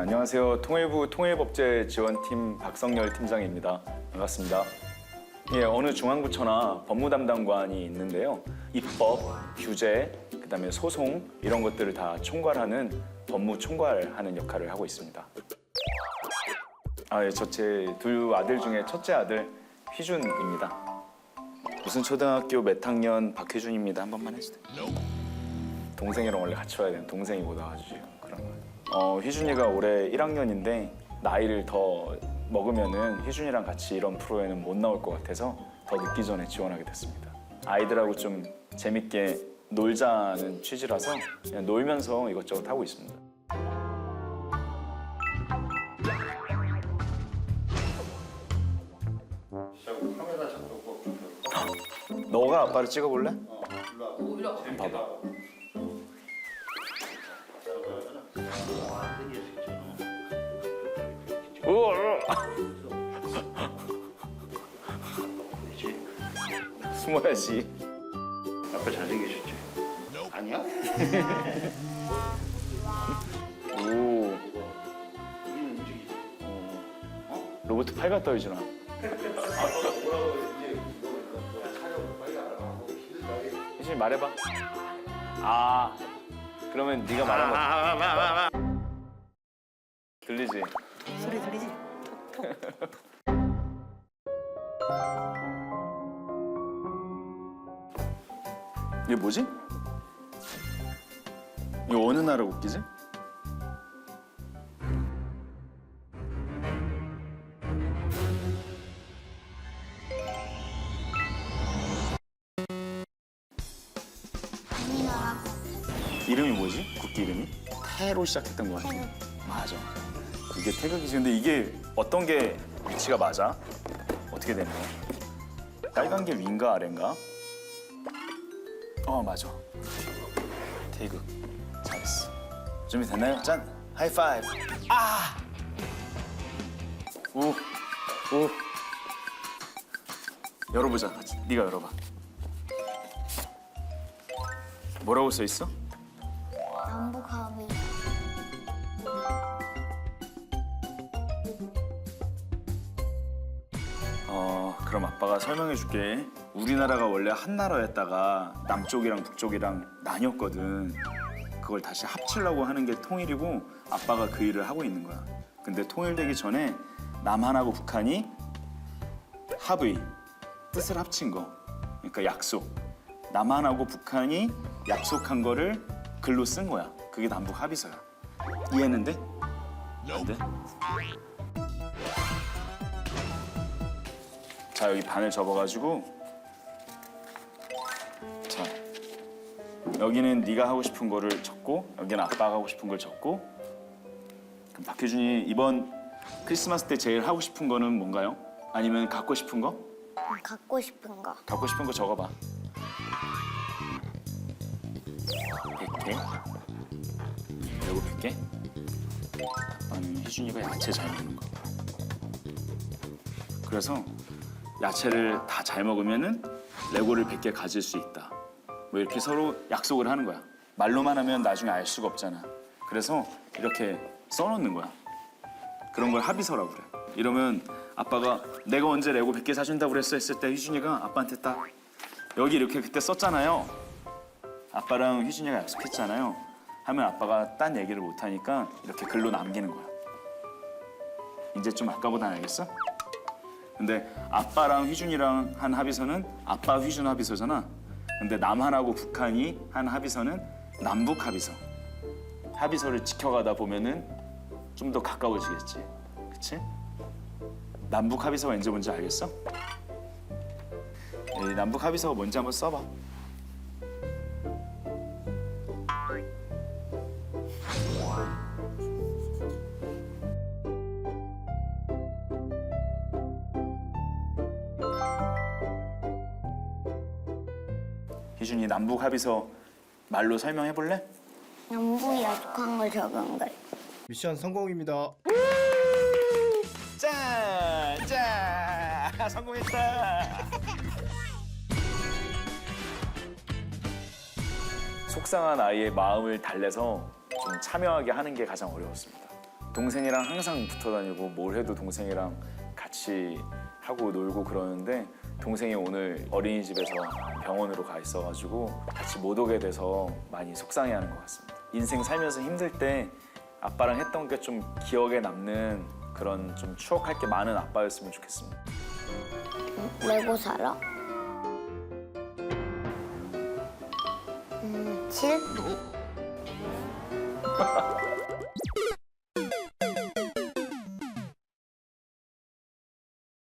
안녕하세요. 통일부 통일법제 지원팀 박성열 팀장입니다. 반갑습니다. 예, 어느 중앙부처나 법무 담당관이 있는데요. 입법, 규제, 그다음에 소송 이런 것들을 다 총괄하는 법무 총괄하는 역할을 하고 있습니다. 아, 예, 저제 두 아들 중에 첫째 아들 휘준입니다. 무슨 초등학교 몇 학년 박휘준입니다. 한 번만 해주세요. 동생이랑 원래 같이 와야 되는 동생이 못 와가지고 그런 거. 어 희준이가 올해 1학년인데 나이를 더 먹으면은 희준이랑 같이 이런 프로에는 못 나올 것 같아서 더 늦기 전에 지원하게 됐습니다. 아이들하고 좀 재밌게 놀자는 취지라서 그냥 놀면서 이것저것 하고 있습니다. 너가 아빠를 찍어볼래? 봐봐. 숨어야지. 아빠 잘생기셨지? 아니야? 오. 우리는 움직이지. 로봇 팔 갖다 해주나? 희준이 말해봐. 아. 그러면 네가 말한 거 들리지? 소리 들리지? 이게 뭐지? 이거 어느 나라 국기지? 이름이 뭐지? 국기 이름이? 태로 시작했던 거 같아. 맞아. 이게 태극이지. 근데 이게 어떤 게 위치가 맞아? 어떻게 되는 거야? 빨간 게 위인가 아래인가? 어 맞아. 태극. 잘했어. 준비 됐나요? 짠. 하이파이브. 아. 우. 우. 열어보자. 네가 열어봐. 뭐라고 써 있어? 남북합의 그럼 아빠가 설명해 줄게. 우리나라가 원래 한 나라였다가 남쪽이랑 북쪽이랑 나뉘었거든. 그걸 다시 합치려고 하는 게 통일이고 아빠가 그 일을 하고 있는 거야. 근데 통일되기 전에 남한하고 북한이 합의, 뜻을 합친 거. 그러니까 약속. 남한하고 북한이 약속한 거를 글로 쓴 거야. 그게 남북 합의서야. 이해했는데? 안 돼? 자 여기 반을 접어가지고. 자 여기는 네가 하고 싶은 거를 적고 여기는 아빠가 하고 싶은 걸 적고. 그럼 박효준이 이번 크리스마스 때 제일 하고 싶은 거는 뭔가요? 아니면 갖고 싶은 거? 갖고 싶은 거. 갖고 싶은 거 적어봐. 100개 그리고 100개 아빠는 희준이가 야채 잘 먹는 거. 그래서 야채를 다 잘 먹으면은 레고를 100개 가질 수 있다 뭐 이렇게 서로 약속을 하는 거야 말로만 하면 나중에 알 수가 없잖아 그래서 이렇게 써놓는 거야 그런 걸 합의서라고 그래. 이러면 아빠가 내가 언제 레고 100개 사준다고 그랬어 했을 때 희준이가 아빠한테 딱 여기 이렇게 그때 썼잖아요. 아빠랑 희준이가 약속했잖아요. 하면 아빠가 딴 얘기를 못 하니까 이렇게 글로 남기는 거야. 이제 좀 아까보다 알겠어? 근데 아빠랑 휘준이랑 한 합의서는 아빠 휘준 합의서잖아. 근데 남한하고 북한이 한 합의서는 남북 합의서. 합의서를 지켜가다 보면은 좀 더 가까워지겠지. 그치? 남북 합의서가 언제 뭔지 알겠어? 이 남북 합의서가 뭔지 한번 써봐. 희준이 남북 합의서 말로 설명해 볼래? 남북이 약속한 걸 적은 걸 미션 성공입니다. 짠! 짠! 성공했다! 속상한 아이의 마음을 달래서 좀 참여하게 하는 게 가장 어려웠습니다. 동생이랑 항상 붙어 다니고 뭘 해도 동생이랑 같이 하고 놀고 그러는데 동생이 오늘 어린이집에서 병원으로 가 있어가지고 같이 못 오게 돼서 많이 속상해하는 것 같습니다. 인생 살면서 힘들 때 아빠랑 했던 게 좀 기억에 남는 그런 좀 추억할 게 많은 아빠였으면 좋겠습니다. 레고 사러? 음, 칠?